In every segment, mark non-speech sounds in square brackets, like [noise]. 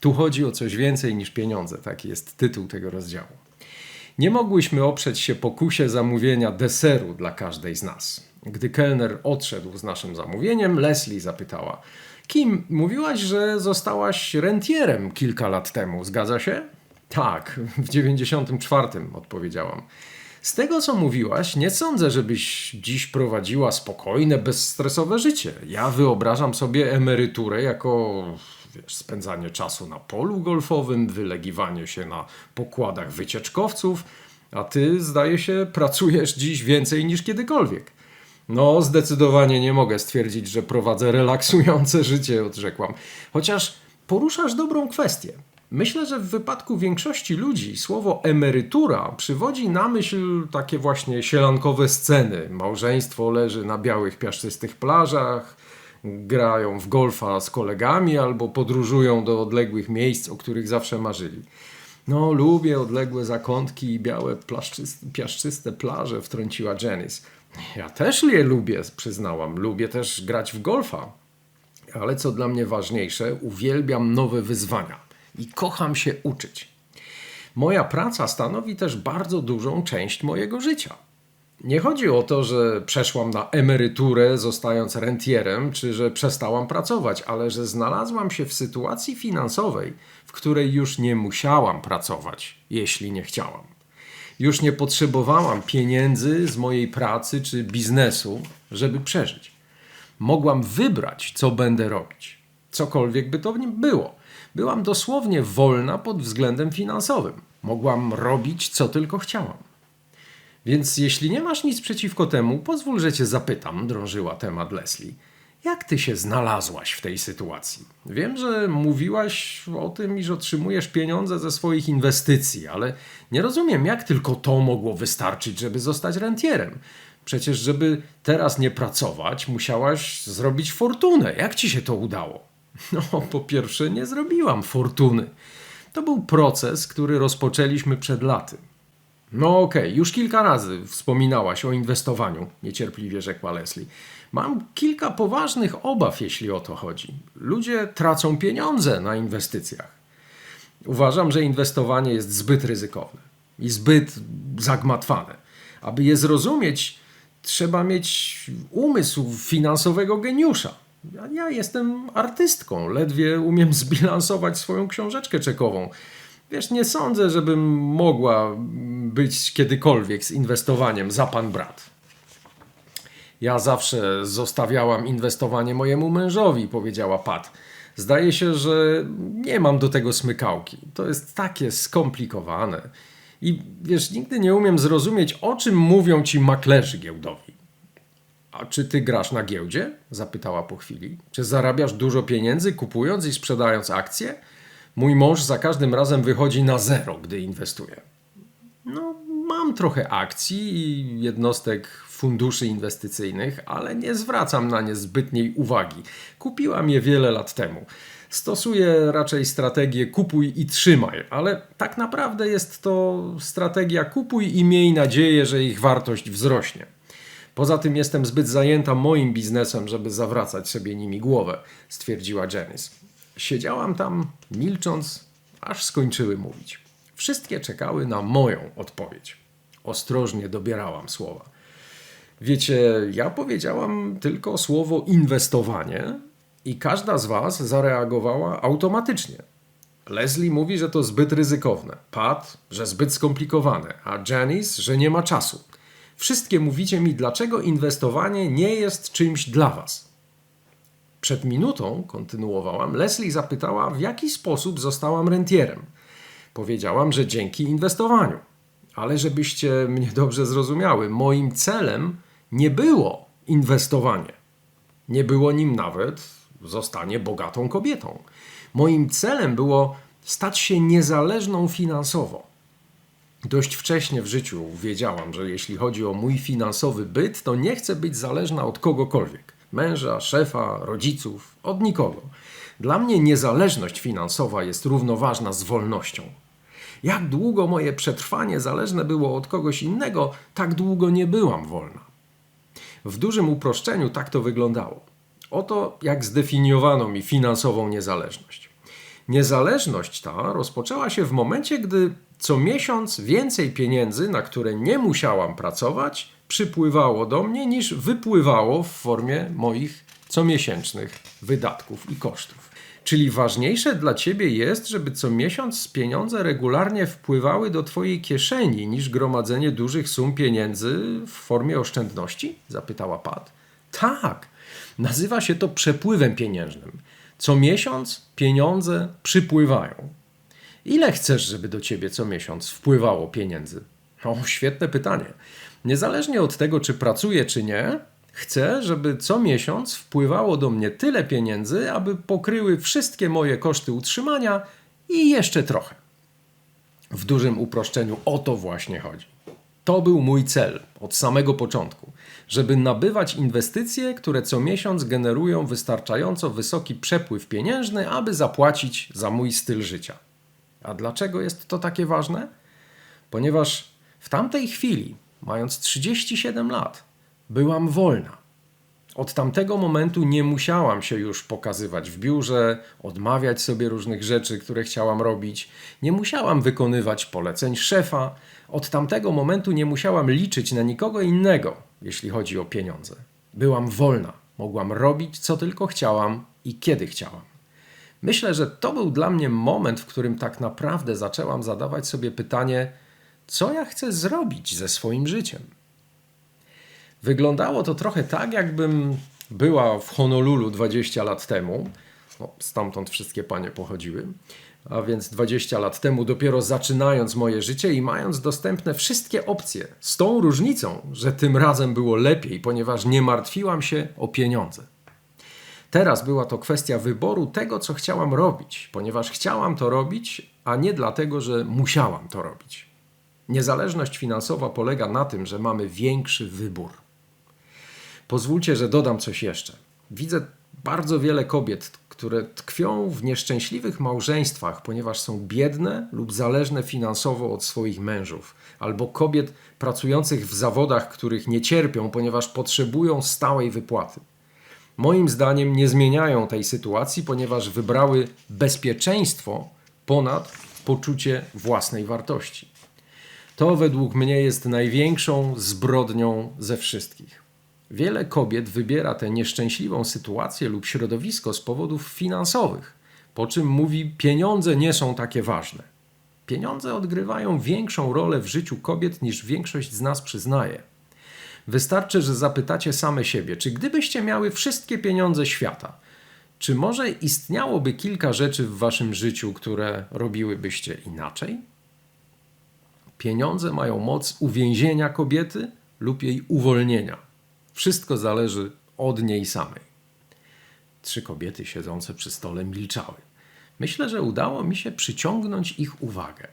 Tu chodzi o coś więcej niż pieniądze, taki jest tytuł tego rozdziału. Nie mogłyśmy oprzeć się pokusie zamówienia deseru dla każdej z nas. Gdy kelner odszedł z naszym zamówieniem, Leslie zapytała: Kim, mówiłaś, że zostałaś rentierem kilka lat temu, zgadza się? Tak, w 94 odpowiedziałam. Z tego, co mówiłaś, nie sądzę, żebyś dziś prowadziła spokojne, bezstresowe życie. Ja wyobrażam sobie emeryturę jako wiesz, spędzanie czasu na polu golfowym, wylegiwanie się na pokładach wycieczkowców, a ty, zdaje się, pracujesz dziś więcej niż kiedykolwiek. No, zdecydowanie nie mogę stwierdzić, że prowadzę relaksujące [laughs] życie, odrzekłam. Chociaż poruszasz dobrą kwestię. Myślę, że w wypadku większości ludzi słowo emerytura przywodzi na myśl takie właśnie sielankowe sceny. Małżeństwo leży na białych, piaszczystych plażach, grają w golfa z kolegami albo podróżują do odległych miejsc, o których zawsze marzyli. No, lubię odległe zakątki i białe piaszczyste plaże, wtrąciła Janice. Ja też je lubię, przyznałam. Lubię też grać w golfa. Ale co dla mnie ważniejsze, uwielbiam nowe wyzwania i kocham się uczyć. Moja praca stanowi też bardzo dużą część mojego życia. Nie chodzi o to, że przeszłam na emeryturę, zostając rentierem, czy że przestałam pracować, ale że znalazłam się w sytuacji finansowej, w której już nie musiałam pracować, jeśli nie chciałam. Już nie potrzebowałam pieniędzy z mojej pracy czy biznesu, żeby przeżyć. Mogłam wybrać, co będę robić. Cokolwiek by to było. Byłam dosłownie wolna pod względem finansowym. Mogłam robić, co tylko chciałam. Więc jeśli nie masz nic przeciwko temu, pozwól, że cię zapytam, drążyła temat Leslie. Jak ty się znalazłaś w tej sytuacji? Wiem, że mówiłaś o tym, iż otrzymujesz pieniądze ze swoich inwestycji, ale nie rozumiem, jak tylko to mogło wystarczyć, żeby zostać rentierem. Przecież, żeby teraz nie pracować, musiałaś zrobić fortunę. Jak ci się to udało? [laughs] No, po pierwsze, nie zrobiłam fortuny. To był proces, który rozpoczęliśmy przed laty. No okej, okay, już kilka razy wspominałaś o inwestowaniu, niecierpliwie rzekła Leslie. Mam kilka poważnych obaw, jeśli o to chodzi. Ludzie tracą pieniądze na inwestycjach. Uważam, że inwestowanie jest zbyt ryzykowne i zbyt zagmatwane. Aby je zrozumieć, trzeba mieć umysł finansowego geniusza. Ja, jestem artystką, ledwie umiem zbilansować swoją książeczkę czekową. Wiesz, nie sądzę, żebym mogła być kiedykolwiek z inwestowaniem za pan brat. Ja zawsze zostawiałam inwestowanie mojemu mężowi, powiedziała Pat. Zdaje się, że nie mam do tego smykałki. To jest takie skomplikowane. I wiesz, nigdy nie umiem zrozumieć, o czym mówią ci maklerzy giełdowi. A czy ty grasz na giełdzie? zapytała po chwili. Czy zarabiasz dużo pieniędzy kupując i sprzedając akcje? Mój mąż za każdym razem wychodzi na zero, gdy inwestuje. No, mam trochę akcji i jednostek funduszy inwestycyjnych, ale nie zwracam na nie zbytniej uwagi. Kupiłam je wiele lat temu. Stosuję raczej strategię kupuj i trzymaj, ale tak naprawdę jest to strategia kupuj i miej nadzieję, że ich wartość wzrośnie. Poza tym jestem zbyt zajęta moim biznesem, żeby zawracać sobie nimi głowę, stwierdziła Janice. Siedziałam tam, milcząc, aż skończyły mówić. Wszystkie czekały na moją odpowiedź. Ostrożnie dobierałam słowa. Wiecie, ja powiedziałam tylko słowo inwestowanie i każda z Was zareagowała automatycznie. Leslie mówi, że to zbyt ryzykowne, Pat, że zbyt skomplikowane, a Janice, że nie ma czasu. Wszystkie mówicie mi, dlaczego inwestowanie nie jest czymś dla Was. Przed minutą, kontynuowałam, Leslie zapytała, w jaki sposób zostałam rentierem. Powiedziałam, że dzięki inwestowaniu. Ale żebyście mnie dobrze zrozumiały, moim celem nie było inwestowanie. Nie było nim nawet zostanie bogatą kobietą. Moim celem było stać się niezależną finansowo. Dość wcześnie w życiu wiedziałam, że jeśli chodzi o mój finansowy byt, to nie chcę być zależna od kogokolwiek męża, szefa, rodziców, od nikogo. Dla mnie niezależność finansowa jest równoważna z wolnością. Jak długo moje przetrwanie zależne było od kogoś innego, tak długo nie byłam wolna. W dużym uproszczeniu tak to wyglądało. Oto jak zdefiniowano mi finansową niezależność. Niezależność ta rozpoczęła się w momencie, gdy co miesiąc więcej pieniędzy, na które nie musiałam pracować, przypływało do mnie niż wypływało w formie moich comiesięcznych wydatków i kosztów. Czyli ważniejsze dla ciebie jest, żeby co miesiąc pieniądze regularnie wpływały do twojej kieszeni niż gromadzenie dużych sum pieniędzy w formie oszczędności? Zapytała Pat. Tak, nazywa się to przepływem pieniężnym. Co miesiąc pieniądze przypływają. Ile chcesz, żeby do ciebie co miesiąc wpływało pieniędzy? O, świetne pytanie. Niezależnie od tego, czy pracuję, czy nie, chcę, żeby co miesiąc wpływało do mnie tyle pieniędzy, aby pokryły wszystkie moje koszty utrzymania i jeszcze trochę. W dużym uproszczeniu o to właśnie chodzi. To był mój cel od samego początku, żeby nabywać inwestycje, które co miesiąc generują wystarczająco wysoki przepływ pieniężny, aby zapłacić za mój styl życia. A dlaczego jest to takie ważne? Ponieważ w tamtej chwili, mając 37 lat, byłam wolna. Od tamtego momentu nie musiałam się już pokazywać w biurze, odmawiać sobie różnych rzeczy, które chciałam robić, nie musiałam wykonywać poleceń szefa. Od tamtego momentu nie musiałam liczyć na nikogo innego, jeśli chodzi o pieniądze. Byłam wolna, mogłam robić co tylko chciałam i kiedy chciałam. Myślę, że to był dla mnie moment, w którym tak naprawdę zaczęłam zadawać sobie pytanie, co ja chcę zrobić ze swoim życiem. Wyglądało to trochę tak, jakbym była w Honolulu 20 lat temu. No, stamtąd wszystkie panie pochodziły. A więc 20 lat temu, dopiero zaczynając moje życie i mając dostępne wszystkie opcje, z tą różnicą, że tym razem było lepiej, ponieważ nie martwiłam się o pieniądze. Teraz była to kwestia wyboru tego, co chciałam robić, ponieważ chciałam to robić, a nie dlatego, że musiałam to robić. Niezależność finansowa polega na tym, że mamy większy wybór. Pozwólcie, że dodam coś jeszcze. Widzę bardzo wiele kobiet, które tkwią w nieszczęśliwych małżeństwach, ponieważ są biedne lub zależne finansowo od swoich mężów, albo kobiet pracujących w zawodach, których nie cierpią, ponieważ potrzebują stałej wypłaty. Moim zdaniem nie zmieniają tej sytuacji, ponieważ wybrały bezpieczeństwo ponad poczucie własnej wartości. To według mnie jest największą zbrodnią ze wszystkich. Wiele kobiet wybiera tę nieszczęśliwą sytuację lub środowisko z powodów finansowych, po czym mówi: Pieniądze nie są takie ważne. Pieniądze odgrywają większą rolę w życiu kobiet niż większość z nas przyznaje. Wystarczy, że zapytacie same siebie, czy gdybyście miały wszystkie pieniądze świata, czy może istniałoby kilka rzeczy w waszym życiu, które robiłybyście inaczej? Pieniądze mają moc uwięzienia kobiety lub jej uwolnienia. Wszystko zależy od niej samej. Trzy kobiety siedzące przy stole milczały. Myślę, że udało mi się przyciągnąć ich uwagę.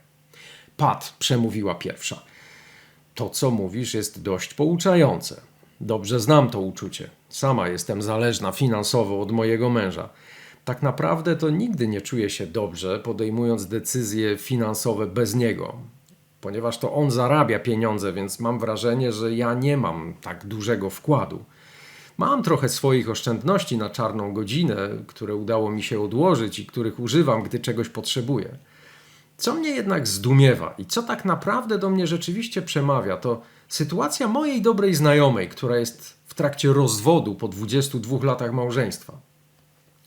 Pat przemówiła pierwsza. To, co mówisz, jest dość pouczające. Dobrze znam to uczucie. Sama jestem zależna finansowo od mojego męża. Tak naprawdę to nigdy nie czuję się dobrze, podejmując decyzje finansowe bez niego, ponieważ to on zarabia pieniądze, więc mam wrażenie, że ja nie mam tak dużego wkładu. Mam trochę swoich oszczędności na czarną godzinę, które udało mi się odłożyć i których używam, gdy czegoś potrzebuję. Co mnie jednak zdumiewa i co tak naprawdę do mnie rzeczywiście przemawia, to sytuacja mojej dobrej znajomej, która jest w trakcie rozwodu po 22 latach małżeństwa.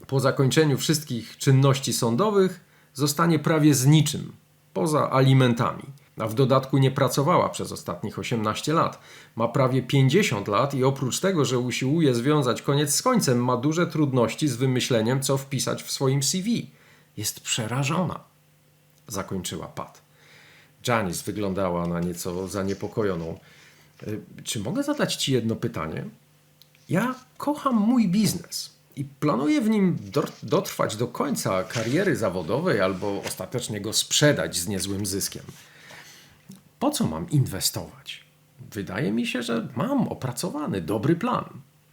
Po zakończeniu wszystkich czynności sądowych zostanie prawie z niczym, poza alimentami. A w dodatku nie pracowała przez ostatnich 18 lat. Ma prawie 50 lat i oprócz tego, że usiłuje związać koniec z końcem, ma duże trudności z wymyśleniem, co wpisać w swoim CV. Jest przerażona zakończyła Pat. Janice wyglądała na nieco zaniepokojoną. Y, czy mogę zadać Ci jedno pytanie? Ja kocham mój biznes i planuję w nim dotrwać do końca kariery zawodowej albo ostatecznie go sprzedać z niezłym zyskiem. Po co mam inwestować? Wydaje mi się, że mam opracowany dobry plan.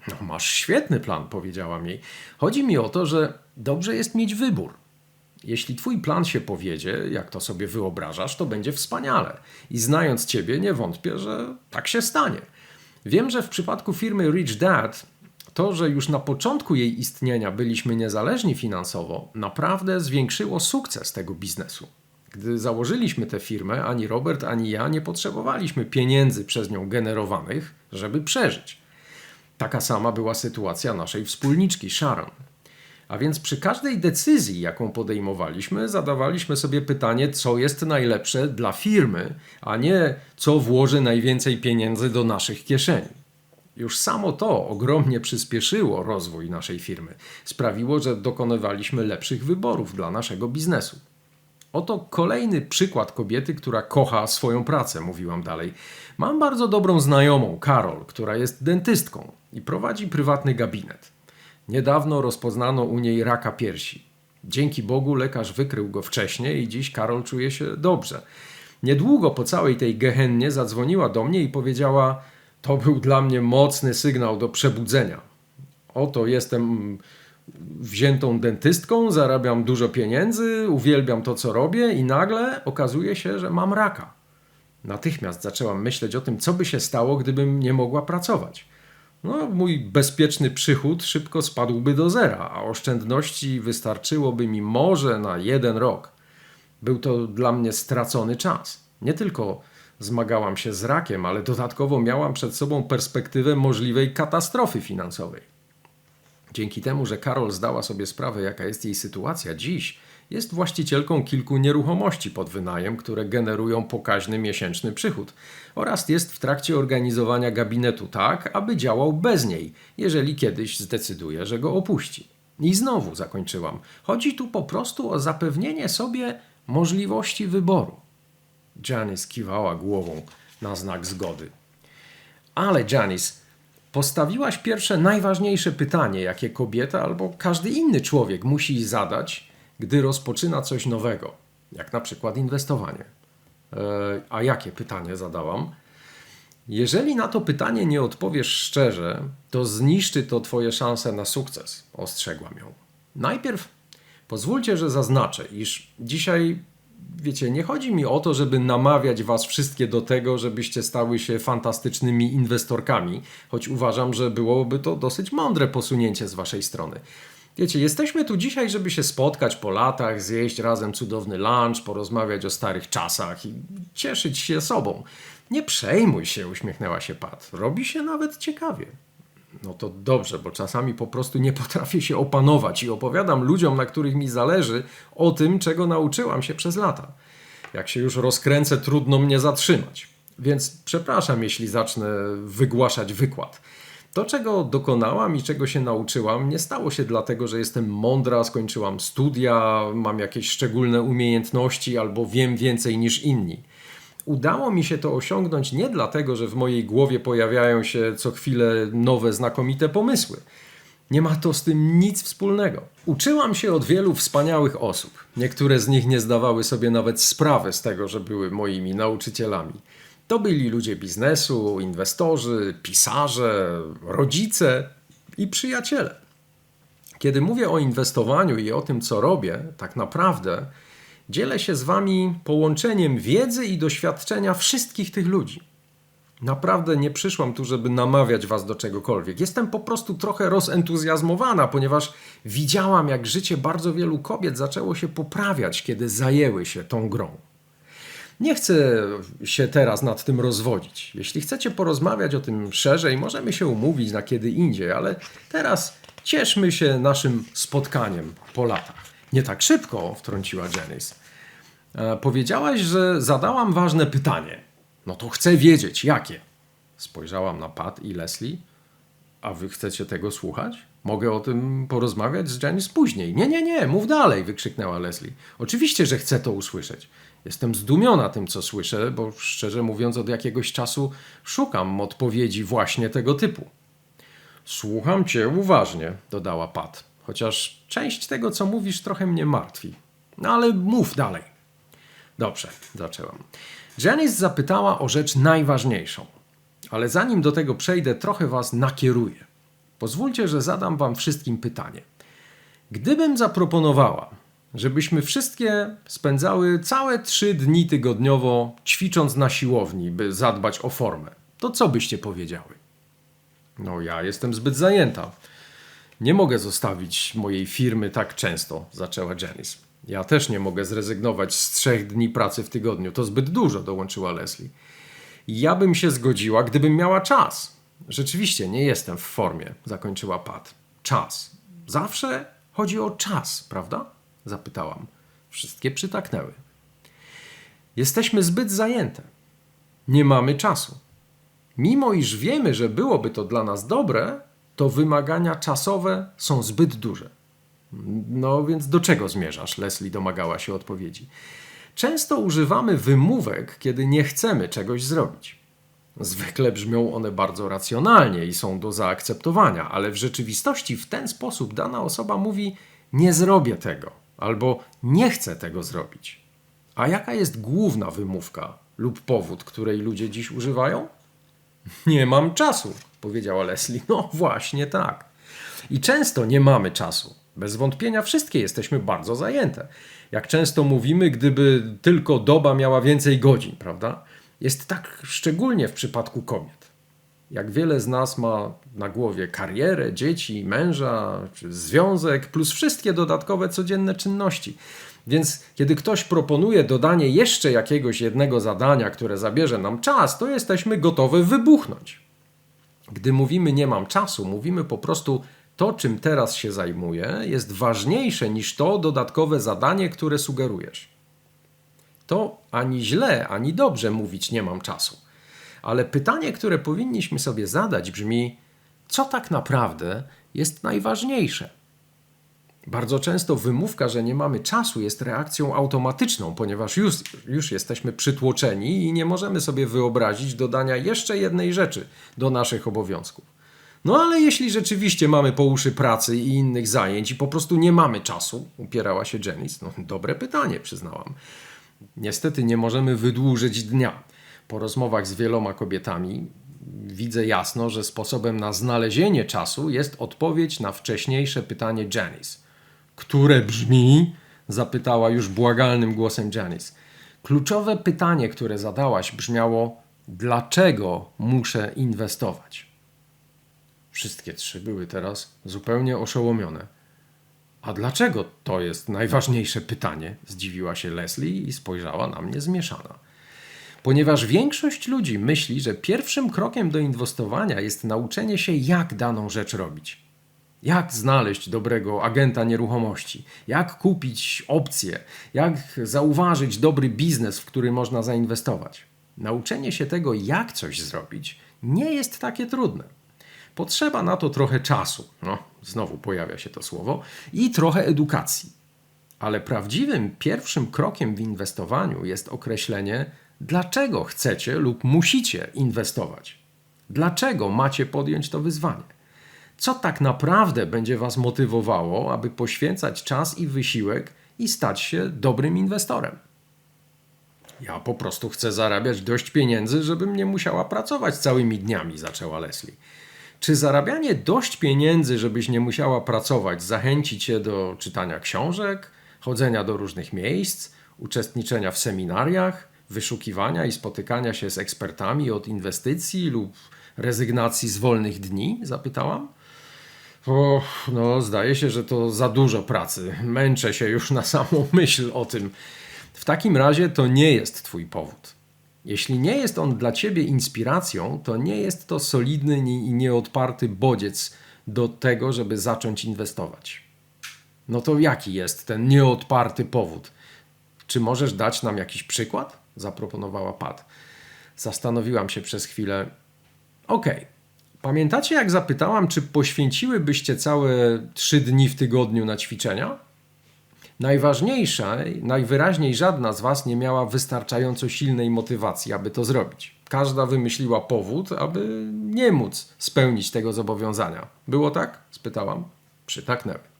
No, masz świetny plan, powiedziałam jej. Chodzi mi o to, że dobrze jest mieć wybór. Jeśli twój plan się powiedzie, jak to sobie wyobrażasz, to będzie wspaniale. I znając ciebie, nie wątpię, że tak się stanie. Wiem, że w przypadku firmy Rich Dad To, że już na początku jej istnienia byliśmy niezależni finansowo, naprawdę zwiększyło sukces tego biznesu. Gdy założyliśmy tę firmę, ani Robert, ani ja nie potrzebowaliśmy pieniędzy przez nią generowanych, żeby przeżyć. Taka sama była sytuacja naszej wspólniczki Sharon. A więc przy każdej decyzji, jaką podejmowaliśmy, zadawaliśmy sobie pytanie, co jest najlepsze dla firmy, a nie co włoży najwięcej pieniędzy do naszych kieszeni. Już samo to ogromnie przyspieszyło rozwój naszej firmy. Sprawiło, że dokonywaliśmy lepszych wyborów dla naszego biznesu. Oto kolejny przykład kobiety, która kocha swoją pracę, mówiłam dalej. Mam bardzo dobrą znajomą, Karol, która jest dentystką i prowadzi prywatny gabinet. Niedawno rozpoznano u niej raka piersi. Dzięki Bogu lekarz wykrył go wcześniej i dziś Karol czuje się dobrze. Niedługo po całej tej gehennie zadzwoniła do mnie i powiedziała: To był dla mnie mocny sygnał do przebudzenia. Oto jestem wziętą dentystką, zarabiam dużo pieniędzy, uwielbiam to, co robię, i nagle okazuje się, że mam raka. Natychmiast zaczęłam myśleć o tym, co by się stało, gdybym nie mogła pracować. No, mój bezpieczny przychód szybko spadłby do zera, a oszczędności wystarczyłoby mi może na jeden rok. Był to dla mnie stracony czas. Nie tylko zmagałam się z rakiem, ale dodatkowo miałam przed sobą perspektywę możliwej katastrofy finansowej. Dzięki temu, że Karol zdała sobie sprawę, jaka jest jej sytuacja dziś, jest właścicielką kilku nieruchomości pod wynajem, które generują pokaźny miesięczny przychód oraz jest w trakcie organizowania gabinetu tak, aby działał bez niej, jeżeli kiedyś zdecyduje, że go opuści. I znowu zakończyłam. Chodzi tu po prostu o zapewnienie sobie możliwości wyboru. Janice kiwała głową na znak zgody. Ale Janice, postawiłaś pierwsze najważniejsze pytanie, jakie kobieta albo każdy inny człowiek musi zadać, gdy rozpoczyna coś nowego, jak na przykład inwestowanie. E, a jakie pytanie zadałam? Jeżeli na to pytanie nie odpowiesz szczerze, to zniszczy to Twoje szanse na sukces, ostrzegłam ją. Najpierw pozwólcie, że zaznaczę, iż dzisiaj, wiecie, nie chodzi mi o to, żeby namawiać Was wszystkie do tego, żebyście stały się fantastycznymi inwestorkami, choć uważam, że byłoby to dosyć mądre posunięcie z Waszej strony. Wiecie, jesteśmy tu dzisiaj, żeby się spotkać po latach, zjeść razem cudowny lunch, porozmawiać o starych czasach i cieszyć się sobą. Nie przejmuj się, uśmiechnęła się Pat. Robi się nawet ciekawie. No to dobrze, bo czasami po prostu nie potrafię się opanować i opowiadam ludziom, na których mi zależy, o tym, czego nauczyłam się przez lata. Jak się już rozkręcę, trudno mnie zatrzymać. Więc przepraszam, jeśli zacznę wygłaszać wykład. To, czego dokonałam i czego się nauczyłam, nie stało się dlatego, że jestem mądra, skończyłam studia, mam jakieś szczególne umiejętności albo wiem więcej niż inni. Udało mi się to osiągnąć nie dlatego, że w mojej głowie pojawiają się co chwilę nowe, znakomite pomysły. Nie ma to z tym nic wspólnego. Uczyłam się od wielu wspaniałych osób. Niektóre z nich nie zdawały sobie nawet sprawy z tego, że były moimi nauczycielami. To byli ludzie biznesu, inwestorzy, pisarze, rodzice i przyjaciele. Kiedy mówię o inwestowaniu i o tym, co robię, tak naprawdę dzielę się z Wami połączeniem wiedzy i doświadczenia wszystkich tych ludzi. Naprawdę nie przyszłam tu, żeby namawiać Was do czegokolwiek. Jestem po prostu trochę rozentuzjazmowana, ponieważ widziałam, jak życie bardzo wielu kobiet zaczęło się poprawiać, kiedy zajęły się tą grą. Nie chcę się teraz nad tym rozwodzić. Jeśli chcecie porozmawiać o tym szerzej, możemy się umówić na kiedy indziej, ale teraz cieszmy się naszym spotkaniem po latach. Nie tak szybko, wtrąciła Janice. E, powiedziałaś, że zadałam ważne pytanie. No to chcę wiedzieć, jakie. Spojrzałam na Pat i Leslie. A wy chcecie tego słuchać? Mogę o tym porozmawiać z Janice później. Nie, nie, nie, mów dalej, wykrzyknęła Leslie. Oczywiście, że chcę to usłyszeć. Jestem zdumiona tym, co słyszę, bo szczerze mówiąc, od jakiegoś czasu szukam odpowiedzi właśnie tego typu. Słucham cię uważnie, dodała Pat, chociaż część tego, co mówisz, trochę mnie martwi. No ale mów dalej. Dobrze, zaczęłam. Janice zapytała o rzecz najważniejszą, ale zanim do tego przejdę, trochę was nakieruję. Pozwólcie, że zadam wam wszystkim pytanie. Gdybym zaproponowała, żebyśmy wszystkie spędzały całe trzy dni tygodniowo ćwicząc na siłowni, by zadbać o formę. To co byście powiedziały? No, ja jestem zbyt zajęta. Nie mogę zostawić mojej firmy tak często, zaczęła Janice. Ja też nie mogę zrezygnować z trzech dni pracy w tygodniu. To zbyt dużo, dołączyła Leslie. Ja bym się zgodziła, gdybym miała czas. Rzeczywiście nie jestem w formie, zakończyła Pat. Czas. Zawsze chodzi o czas, prawda? Zapytałam. Wszystkie przytaknęły. Jesteśmy zbyt zajęte. Nie mamy czasu. Mimo iż wiemy, że byłoby to dla nas dobre, to wymagania czasowe są zbyt duże. No więc do czego zmierzasz? Leslie domagała się odpowiedzi. Często używamy wymówek, kiedy nie chcemy czegoś zrobić. Zwykle brzmią one bardzo racjonalnie i są do zaakceptowania, ale w rzeczywistości w ten sposób dana osoba mówi: Nie zrobię tego albo nie chcę tego zrobić. A jaka jest główna wymówka lub powód, której ludzie dziś używają? Nie mam czasu, powiedziała Leslie. No właśnie tak. I często nie mamy czasu. Bez wątpienia wszystkie jesteśmy bardzo zajęte. Jak często mówimy, gdyby tylko doba miała więcej godzin, prawda? Jest tak szczególnie w przypadku kobiet. Jak wiele z nas ma na głowie karierę, dzieci, męża, związek, plus wszystkie dodatkowe codzienne czynności. Więc kiedy ktoś proponuje dodanie jeszcze jakiegoś jednego zadania, które zabierze nam czas, to jesteśmy gotowi wybuchnąć. Gdy mówimy nie mam czasu, mówimy po prostu to, czym teraz się zajmuję, jest ważniejsze niż to dodatkowe zadanie, które sugerujesz. To ani źle, ani dobrze mówić nie mam czasu. Ale pytanie, które powinniśmy sobie zadać, brzmi: co tak naprawdę jest najważniejsze? Bardzo często wymówka, że nie mamy czasu, jest reakcją automatyczną, ponieważ już, już jesteśmy przytłoczeni i nie możemy sobie wyobrazić dodania jeszcze jednej rzeczy do naszych obowiązków. No ale jeśli rzeczywiście mamy po uszy pracy i innych zajęć i po prostu nie mamy czasu, upierała się Janice, no dobre pytanie, przyznałam. Niestety nie możemy wydłużyć dnia. Po rozmowach z wieloma kobietami widzę jasno, że sposobem na znalezienie czasu jest odpowiedź na wcześniejsze pytanie Janice które brzmi, zapytała już błagalnym głosem Janice. Kluczowe pytanie, które zadałaś, brzmiało: dlaczego muszę inwestować? Wszystkie trzy były teraz zupełnie oszołomione. A dlaczego to jest najważniejsze pytanie? Zdziwiła się Leslie i spojrzała na mnie zmieszana. Ponieważ większość ludzi myśli, że pierwszym krokiem do inwestowania jest nauczenie się, jak daną rzecz robić. Jak znaleźć dobrego agenta nieruchomości? Jak kupić opcje? Jak zauważyć dobry biznes, w który można zainwestować? Nauczenie się tego, jak coś zrobić, nie jest takie trudne. Potrzeba na to trochę czasu, no, znowu pojawia się to słowo, i trochę edukacji. Ale prawdziwym pierwszym krokiem w inwestowaniu jest określenie, dlaczego chcecie lub musicie inwestować. Dlaczego macie podjąć to wyzwanie? Co tak naprawdę będzie Was motywowało, aby poświęcać czas i wysiłek i stać się dobrym inwestorem. Ja po prostu chcę zarabiać dość pieniędzy, żebym nie musiała pracować całymi dniami, zaczęła Leslie. Czy zarabianie dość pieniędzy, żebyś nie musiała pracować, zachęci cię do czytania książek, chodzenia do różnych miejsc, uczestniczenia w seminariach, wyszukiwania i spotykania się z ekspertami od inwestycji lub rezygnacji z wolnych dni? Zapytałam. O, no, zdaje się, że to za dużo pracy. Męczę się już na samą myśl o tym. W takim razie to nie jest Twój powód. Jeśli nie jest on dla Ciebie inspiracją, to nie jest to solidny i nieodparty bodziec do tego, żeby zacząć inwestować. No to jaki jest ten nieodparty powód? Czy możesz dać nam jakiś przykład? Zaproponowała Pat. Zastanowiłam się przez chwilę. Okej. Okay Pamiętacie, jak zapytałam, czy poświęciłybyście całe trzy dni w tygodniu na ćwiczenia? Najważniejsze, najwyraźniej żadna z Was nie miała wystarczająco silnej motywacji, aby to zrobić. Każda wymyśliła powód, aby nie móc spełnić tego zobowiązania. Było tak? spytałam. Przytaknęły.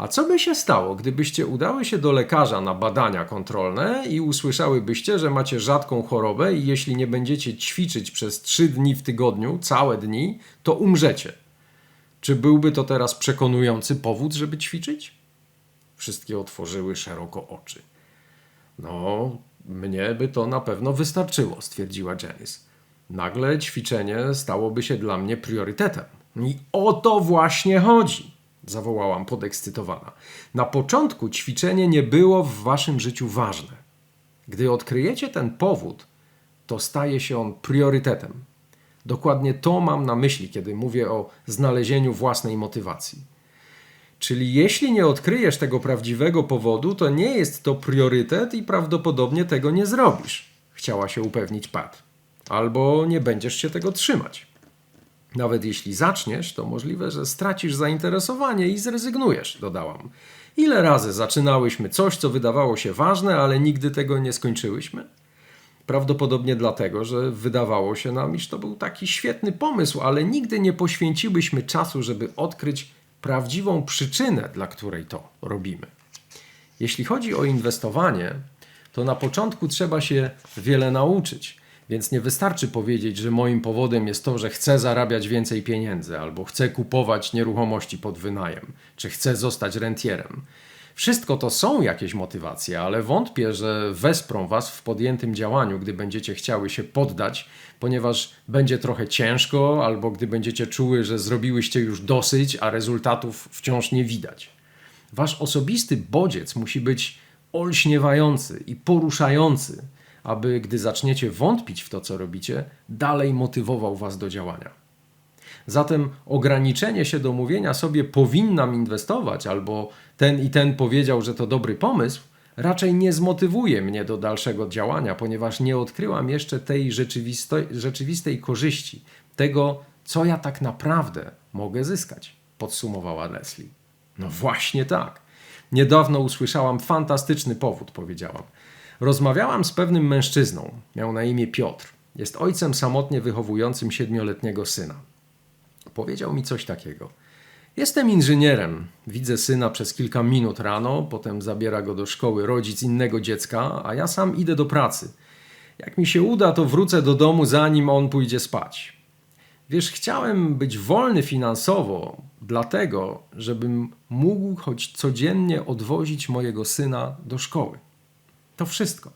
A co by się stało, gdybyście udały się do lekarza na badania kontrolne i usłyszałybyście, że macie rzadką chorobę i jeśli nie będziecie ćwiczyć przez trzy dni w tygodniu, całe dni, to umrzecie? Czy byłby to teraz przekonujący powód, żeby ćwiczyć? Wszystkie otworzyły szeroko oczy. No, mnie by to na pewno wystarczyło, stwierdziła Janice. nagle ćwiczenie stałoby się dla mnie priorytetem. I o to właśnie chodzi, zawołałam podekscytowana. Na początku ćwiczenie nie było w waszym życiu ważne. Gdy odkryjecie ten powód, to staje się on priorytetem. Dokładnie to mam na myśli, kiedy mówię o znalezieniu własnej motywacji. Czyli jeśli nie odkryjesz tego prawdziwego powodu, to nie jest to priorytet i prawdopodobnie tego nie zrobisz. Chciała się upewnić Pat. Albo nie będziesz się tego trzymać. Nawet jeśli zaczniesz, to możliwe, że stracisz zainteresowanie i zrezygnujesz, dodałam. Ile razy zaczynałyśmy coś, co wydawało się ważne, ale nigdy tego nie skończyłyśmy? Prawdopodobnie dlatego, że wydawało się nam, iż to był taki świetny pomysł, ale nigdy nie poświęciłyśmy czasu, żeby odkryć prawdziwą przyczynę, dla której to robimy. Jeśli chodzi o inwestowanie, to na początku trzeba się wiele nauczyć. Więc nie wystarczy powiedzieć, że moim powodem jest to, że chcę zarabiać więcej pieniędzy, albo chcę kupować nieruchomości pod wynajem, czy chcę zostać rentierem. Wszystko to są jakieś motywacje, ale wątpię, że wesprą Was w podjętym działaniu, gdy będziecie chciały się poddać, ponieważ będzie trochę ciężko, albo gdy będziecie czuły, że zrobiłyście już dosyć, a rezultatów wciąż nie widać. Wasz osobisty bodziec musi być olśniewający i poruszający, aby gdy zaczniecie wątpić w to, co robicie, dalej motywował Was do działania. Zatem ograniczenie się do mówienia sobie powinnam inwestować, albo ten i ten powiedział, że to dobry pomysł, raczej nie zmotywuje mnie do dalszego działania, ponieważ nie odkryłam jeszcze tej rzeczywistej, korzyści, tego, co ja tak naprawdę mogę zyskać, podsumowała Leslie. No właśnie tak. Niedawno usłyszałam fantastyczny powód, powiedziałam. Rozmawiałam z pewnym mężczyzną, miał na imię Piotr. Jest ojcem samotnie wychowującym siedmioletniego syna. Powiedział mi coś takiego. Jestem inżynierem. Widzę syna przez kilka minut rano, potem zabiera go do szkoły rodzic innego dziecka, a ja sam idę do pracy. Jak mi się uda, to wrócę do domu zanim on pójdzie spać. Wiesz, chciałem być wolny finansowo, dlatego, żebym mógł choć codziennie odwozić mojego syna do szkoły. To wszystko.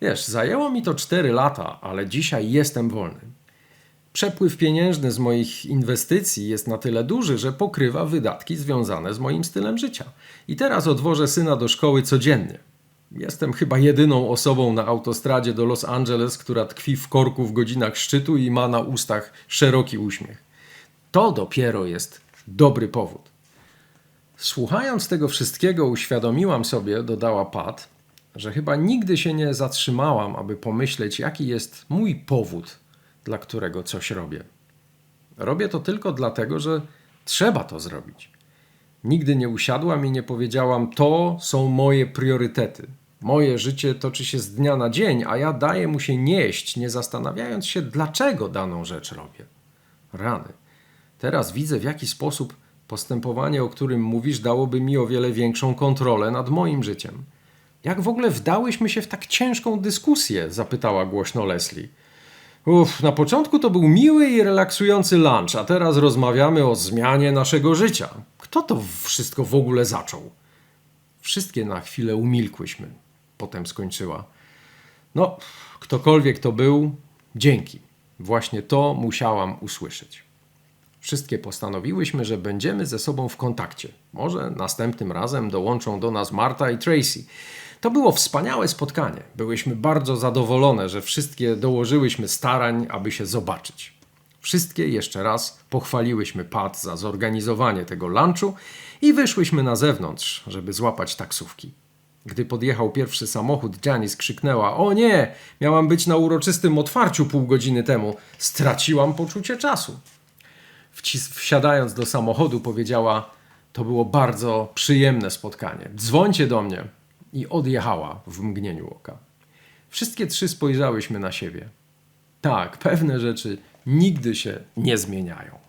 Wiesz, zajęło mi to 4 lata, ale dzisiaj jestem wolny. Przepływ pieniężny z moich inwestycji jest na tyle duży, że pokrywa wydatki związane z moim stylem życia. I teraz odwożę syna do szkoły codziennie. Jestem chyba jedyną osobą na autostradzie do Los Angeles, która tkwi w korku w godzinach szczytu i ma na ustach szeroki uśmiech. To dopiero jest dobry powód. Słuchając tego wszystkiego, uświadomiłam sobie, dodała Pat, że chyba nigdy się nie zatrzymałam, aby pomyśleć, jaki jest mój powód, dla którego coś robię. Robię to tylko dlatego, że trzeba to zrobić. Nigdy nie usiadłam i nie powiedziałam: To są moje priorytety. Moje życie toczy się z dnia na dzień, a ja daję mu się nieść, nie zastanawiając się, dlaczego daną rzecz robię. Rany. Teraz widzę, w jaki sposób postępowanie, o którym mówisz, dałoby mi o wiele większą kontrolę nad moim życiem. Jak w ogóle wdałyśmy się w tak ciężką dyskusję? zapytała głośno Leslie. Uff, na początku to był miły i relaksujący lunch, a teraz rozmawiamy o zmianie naszego życia. Kto to wszystko w ogóle zaczął? Wszystkie na chwilę umilkłyśmy. Potem skończyła. No, ktokolwiek to był, dzięki. Właśnie to musiałam usłyszeć. Wszystkie postanowiłyśmy, że będziemy ze sobą w kontakcie. Może następnym razem dołączą do nas Marta i Tracy. To było wspaniałe spotkanie. Byłyśmy bardzo zadowolone, że wszystkie dołożyłyśmy starań, aby się zobaczyć. Wszystkie jeszcze raz pochwaliłyśmy Pat za zorganizowanie tego lunchu i wyszłyśmy na zewnątrz, żeby złapać taksówki. Gdy podjechał pierwszy samochód, Janice krzyknęła: O nie, miałam być na uroczystym otwarciu pół godziny temu. Straciłam poczucie czasu. Wcis- Wsiadając do samochodu, powiedziała: To było bardzo przyjemne spotkanie. Dzwońcie do mnie. I odjechała w mgnieniu oka. Wszystkie trzy spojrzałyśmy na siebie. Tak, pewne rzeczy nigdy się nie zmieniają.